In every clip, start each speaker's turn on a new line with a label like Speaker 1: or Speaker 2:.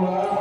Speaker 1: palavra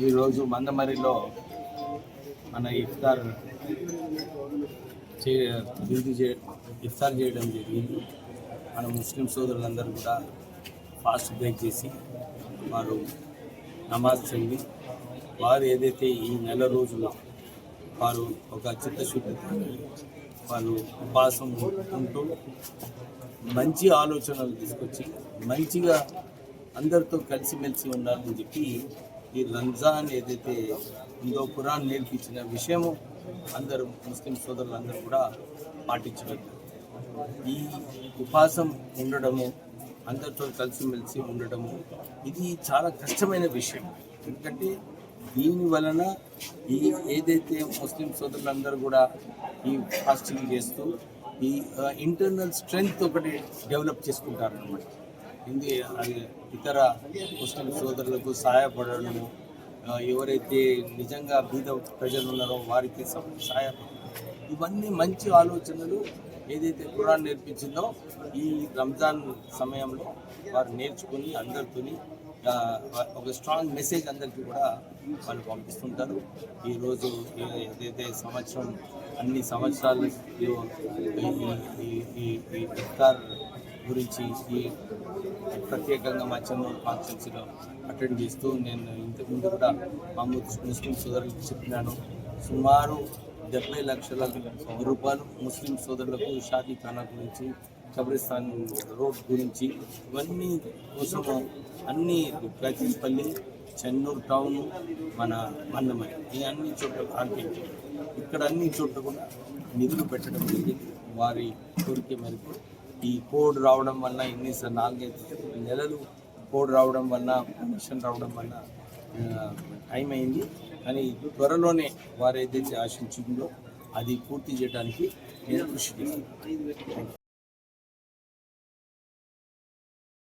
Speaker 2: ఈరోజు మందమరిలో మన ఇఫ్తార్ చే డ్యూటీ చే ఇఫ్తార్ చేయడం జరిగింది. మన ముస్లిం సోదరులందరూ కూడా ఫాస్ట్ బ్రేక్ చేసి వారు నమాజ్ చదివి వారు ఏదైతే ఈ నెల రోజులు వారు ఒక చిత్తశుద్ధితో వారు ఉపాసం ఉంటూ మంచి ఆలోచనలు తీసుకొచ్చి మంచిగా అందరితో కలిసిమెలిసి ఉండాలని చెప్పి ఈ రంజాన్ ఏదైతే ఉందో ఖురాన్ నేర్పించిన విషయము అందరూ ముస్లిం సోదరులందరూ కూడా పాటించినట్టు ఈ ఉపాసం ఉండడము అందరితో కలిసిమెలిసి ఉండటము ఇది చాలా కష్టమైన విషయం. ఎందుకంటే దీని వలన ఈ ఏదైతే ముస్లిం సోదరులందరూ కూడా ఈ ఫాస్టింగ్ చేస్తూ ఈ ఇంటర్నల్ స్ట్రెంగ్త్ ఒకటి డెవలప్ చేసుకుంటారు అనమాట ఇది అది ఇతర ముస్లిం సోదరులకు సహాయపడడము ఎవరైతే నిజంగా బీద ప్రజలు ఉన్నారో వారికి సహాయపడడం ఇవన్నీ మంచి ఆలోచనలు ఏదైతే ఖురాన్ నేర్పించిందో ఈ రంజాన్ సమయంలో వారు నేర్చుకుని అందరితోని ఒక స్ట్రాంగ్ మెసేజ్ అందరికీ కూడా వాళ్ళు పంపిస్తుంటారు. ఈరోజు ఏదైతే సంవత్సరం అన్ని సంవత్సరాలు ఈ ఇఫ్తార్ గురించి ఈ ప్రత్యేకంగా మా చెన్నూరు అటెండ్ చేస్తూ నేను ఇంతకుముందు కూడా మా ముస్లిం సోదరులకు చెప్పినాను. సుమారు డెబ్బై లక్షల రూపాయలు ముస్లిం సోదరులకు షాదీ ఖానా గురించి కబ్రిస్తాన్ రోడ్ గురించి ఇవన్నీ కోసము అన్ని ప్రతిపల్లి చెన్నూరు టౌన్ మన మన్నమై ఈ అన్ని చోట్ల ఆర్పించి ఇక్కడ అన్ని చోట్ల కూడా నిధులు పెట్టడం జరిగింది వారి కోరిక మేరకు. ఈ కోడ్ రావడం వల్ల ఎన్ని నాలుగైదు నెలలు కోడ్ రావడం వల్ల పర్మిషన్ రావడం వల్ల టైం అయింది. కానీ త్వరలోనే వారు ఏదైతే ఆశించిందో అది పూర్తి చేయడానికి నేను కృషి చేస్తాను.